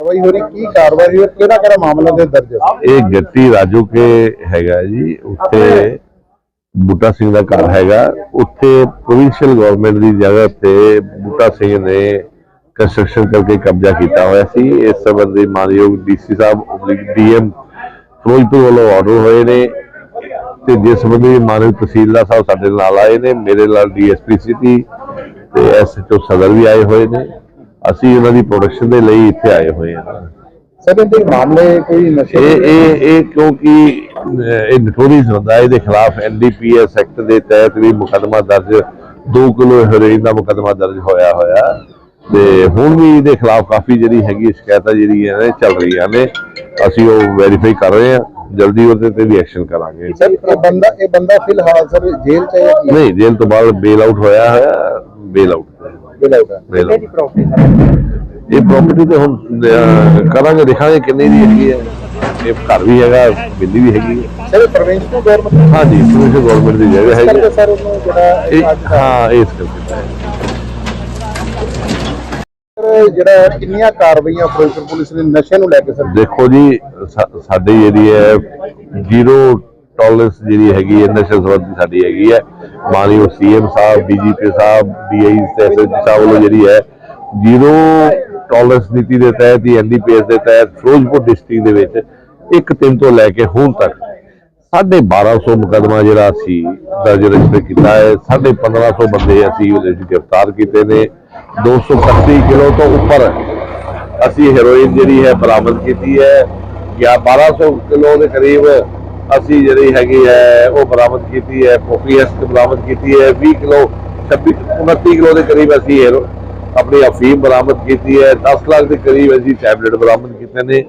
ਕਾਰਵਾਈ ਹੋ ਰਹੀ ਕੀ ਕਾਰਵਾਈ ਹੋਈ ਕਿਹੜਾ ਕਿਹੜਾ ਮਾਮਲਾ ਦੇ ਦਰਜ ਇਹ ਗੱਟੀ ਰਾਜੂ ਕੇ ਹੈਗਾ ਜੀ ਉੱਥੇ ਬੂਟਾ ਸਿੰਘ ਦਾ ਘਰ ਹੈਗਾ। ਉੱਥੇ ਪ੍ਰੋਵਿੰਸ਼ੀਅਲ ਗਵਰਨਮੈਂਟ ਦੀ ਜਗ੍ਹਾ ਤੇ ਬੂਟਾ ਸਿੰਘ ਨੇ ਕੰਸਟਰਕਸ਼ਨ ਕਰਕੇ ਕਬਜ਼ਾ ਕੀਤਾ ਹੋਇਆ ਸੀ। ਇਸ ਸੰਬੰਧੀ ਮਾਨਯੋਗ ਡੀਸੀ ਸਾਹਿਬ ਡੀਐਮ ਫਿਰੋਜ਼ਪੁਰ ਵੱਲੋਂ ਆਰਡਰ ਹੋਏ ਨੇ ਤੇ ਜਿਸ ਸੰਬੰਧੀ ਮਾਨਯੋਗ ਤਹਿਸੀਲਦਾਰ ਸਾਹਿਬ ਸਾਡੇ ਨਾਲ ਆਏ ਨੇ। ਮੇਰੇ ਨਾਲ ਡੀਐਸਪੀ ਸਿਟੀ ਤੇ ਐਸਐਚਓ ਸਦਰ ਵੀ ਆਏ ਹੋਏ ਨੇ। ਅਸੀਂ ਉਹਨਾਂ ਦੀ ਪ੍ਰੋਡਕਸ਼ਨ ਦੇ ਲਈ ਇੱਥੇ ਆਏ ਹੋਏ ਹਾਂ। ਸਰ ਇਹਦੇ ਮਾਮਲੇ ਕੋਈ ਨਸ਼ੇ ਇਹ ਇਹ ਇਹ ਕਿਉਂਕਿ ਇਹ ਨਟੋਰੀਅਸ ਹੁੰਦਾ ਇਹਦੇ ਖਿਲਾਫ ਐਨਡੀਪੀਐਸ ਐਕਟ ਦੇ ਤਹਿਤ ਵੀ ਮੁਕੱਦਮਾ ਦਰਜ 2 ਕਿਲੋ ਹੈਰੋਇਨ ਦਾ ਮੁਕੱਦਮਾ ਦਰਜ ਹੋਇਆ ਹੋਇਆ। ਤੇ ਹੁਣ ਵੀ ਇਹਦੇ ਖਿਲਾਫ ਕਾਫੀ ਜਿਹੜੀ ਹੈਗੀ ਸ਼ਿਕਾਇਤਾਂ ਜਿਹੜੀਆਂ ਨੇ ਚੱਲ ਰਹੀਆਂ ਨੇ। ਅਸੀਂ ਉਹ ਵੈਰੀਫਾਈ ਕਰ ਰਹੇ ਹਾਂ ਜਲਦੀ ਉਹਦੇ ਤੇ ਵੀ ਐਕਸ਼ਨ ਕਰਾਂਗੇ। ਸਰ ਇਹ ਬੰਦਾ ਇਹ ਬੰਦਾ ਫਿਲਹਾਲ ਸਰ ਜੇਲ੍ਹ ਚ ਹੈ ਨਹੀਂ ਜੇਲ੍ਹ ਤੋਂ ਬਾਅਦ ਬੇਲ ਆਊਟ ਹੋਇਆ ਹੈ ਬੇਲ ਆਊਟ ਇਹ ਪ੍ਰਾਪਰਟੀ ਤੇ ਹੁਣ ਅਹ, ਕਰਾਂਗੇ ਦੇਖਾਂਗੇ ਕਿੰਨੀ ਦੀ ਹੈਗੀ ਹੈ। ਇਹ ਘਰ ਵੀ ਹੈਗਾ ਬਿੱਲੀ ਵੀ ਹੈਗੀ ਹੈ। ਸਰ ਪ੍ਰੋਵਿੰਸ਼ਨਲ ਗਵਰਨਮੈਂਟ ਹਾਂਜੀ ਪ੍ਰੋਵਿੰਸ਼ਲ ਗਵਰਨਮੈਂਟ ਦੀ ਜਗ੍ਹਾ ਹੈਗੀ ਕਰਕੇ ਹੈ। ਸਰ ਉਹਨੂੰ ਜਿਹੜਾ ਇਹ ਹਾਂ ਇਸ ਕਰਕੇ। ਸਰ, ਜਿਹੜਾ ਕਿੰਨੀਆਂ ਕਾਰਵਾਈਆਂ ਫਿਰੋਜ਼ਪੁਰ ਪੁਲਿਸ ਨੇ ਨਸ਼ੇ ਨੂੰ ਲੈ ਕੇ ਸਰ? ਦੇਖੋ ਜੀ ਸਾ- ਸਾਡੀ ਜਿਹੜੀ ਹੈ ਜ਼ੀਰੋ ਟੋਲਰੈਂਸ ਜਿਹੜੀ ਹੈਗੀ ਹੈ ਨਸ਼ਾ ਸੰਬੰਧੀ ਸਾਡੀ ਹੈਗੀ ਹੈ। ਮਾਨਯੋਗ ਸੀਐਮ ਸਾਹਿਬ, ਡੀਜੀਪੀ ਸਾਹਿਬ, ਡੀਆਈ ਤੇ ਸਾਹਿਬ ਵੱਲੋਂ ਜਿਹੜੀ ਹੈ ਜ਼ੀਰੋ ਟੋਲਰੈਂਸ ਨੀਤੀ ਦੇ ਤਹਿਤ ਹੀ ਐਨਡੀਪੀਐਸ ਦੇ ਤਹਿਤ ਫਿਰੋਜ਼ਪੁਰ ਡਿਸਟ੍ਰਿਕਟ ਦੇ ਵਿੱਚ ਇੱਕ ਤਿੰਨ ਤੋਂ ਲੈ ਕੇ ਹੁਣ ਤੱਕ 1250 ਮੁਕਦਮਾ ਜਿਹੜਾ ਸੀ ਦਰਜ ਰਜਿਸਟਰ ਕੀਤਾ ਹੈ 1550 ਬੰਦੇ ਅਸੀਂ ਉਹਦੇ ਵਿੱਚ ਗ੍ਰਿਫਤਾਰ ਕੀਤੇ ਨੇ 231 ਕਿਲੋ ਤੋਂ ਉੱਪਰ ਅਸੀਂ ਹੈਰੋਇਨ ਜਿਹੜੀ ਹੈ ਬਰਾਮਦ ਕੀਤੀ ਹੈ, ਜਾਂ 1200 ਕਿਲੋ ਦੇ ਕਰੀਬ ਅਸੀਂ ਜਿਹੜੀ ਹੈਗੀ ਹੈ ਉਹ ਬਰਾਮਦ ਕੀਤੀ ਹੈ ਪੋਪੀਐਸ ਬਰਾਮਦ ਕੀਤੀ ਹੈ 20 ਕਿਲੋ 26 29 ਕਿਲੋ ਦੇ ਕਰੀਬ ਅਸੀਂ ਆਪਣੀ ਅਫੀਮ ਬਰਾਮਦ ਕੀਤੀ ਹੈ 10 ਲੱਖ ਦੇ ਕਰੀਬ ਅਸੀਂ ਟੈਬਲੇਟ ਬਰਾਮਦ ਕੀਤੇ ਨੇ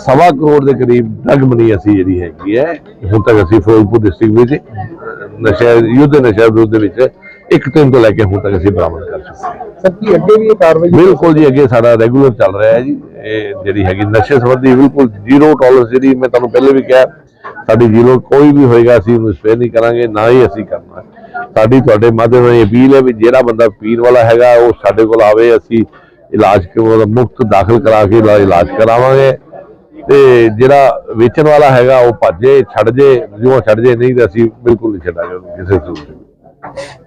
ਸਵਾ ਕਰੋੜ ਦੇ ਕਰੀਬ ਡਰਗ ਮਨੀ ਅਸੀਂ ਜਿਹੜੀ ਹੈਗੀ ਹੈ ਹੁਣ ਤੱਕ ਅਸੀਂ ਫਿਰੋਜ਼ਪੁਰ ਡਿਸਟ੍ਰਿਕਟ ਵਿੱਚ ਅਹ, ਨਸ਼ਾ ਯੁੱਧ ਨਸ਼ਾ ਵਿਰੁੱਧ ਦੇ ਵਿੱਚ ਇੱਕ ਤੋਂ ਲੈ ਕੇ ਹੁਣ ਤੱਕ ਅਸੀਂ ਬਰਾਮਦ ਕਰ ਚੁੱਕੇ ਹਾਂ। ਸਰ ਕੀ ਅੱਗੇ ਵੀ ਇਹ ਕਾਰਵਾਈ ਬਿਲਕੁਲ ਜੀ ਅੱਗੇ ਸਾਡਾ ਰੈਗੂਲਰ ਚੱਲ ਰਿਹਾ ਹੈ ਜੀ। ਇਹ ਜਿਹੜੀ ਹੈਗੀ ਨਸ਼ੇ ਸੰਬੰਧੀ ਬਿਲਕੁਲ ਜ਼ੀਰੋ ਟੋਲਰੈਂਸ ਜਿਹੜੀ ਮੈਂ ਤੁਹਾਨੂੰ ਪਹਿਲੇ ਵੀ ਕਿਹਾ ਸਾਡੀ ਜ਼ੀਰੋ ਕੋਈ ਵੀ ਹੋਏਗਾ ਅਸੀਂ ਉਹਨੂੰ ਸਪੇਅਰ ਨਹੀਂ ਕਰਾਂਗੇ ਨਾ ਹੀ ਅਸੀਂ ਕਰਨਾ। ਸਾਡੀ ਤੁਹਾਡੇ ਮਾਧਿਅਮ ਨਾਲ ਇਹ ਅਪੀਲ ਹੈ ਵੀ ਜਿਹੜਾ ਬੰਦਾ ਪੀਣ ਵਾਲਾ ਹੈਗਾ ਉਹ ਸਾਡੇ ਕੋਲ ਆਵੇ ਅਸੀਂ ਇਲਾਜ ਕੋਲ ਮੁਫਤ ਦਾਖਲ ਕਰਾ ਕੇ ਇਹਦਾ ਇਲਾਜ ਕਰਾਵਾਂਗੇ। ਤੇ ਜਿਹੜਾ ਵੇਚਣ ਵਾਲਾ ਹੈਗਾ ਉਹ ਭੱਜੇ ਛੱਡ ਜੇ ਜਿਉਂ ਛੱਡ ਜੇ ਨਹੀਂ ਤਾਂ ਅਸੀਂ ਬਿਲਕੁਲ ਨਹੀਂ ਛੱਡਾਂਗੇ ਕਿਸੇ ਸੂਰਤ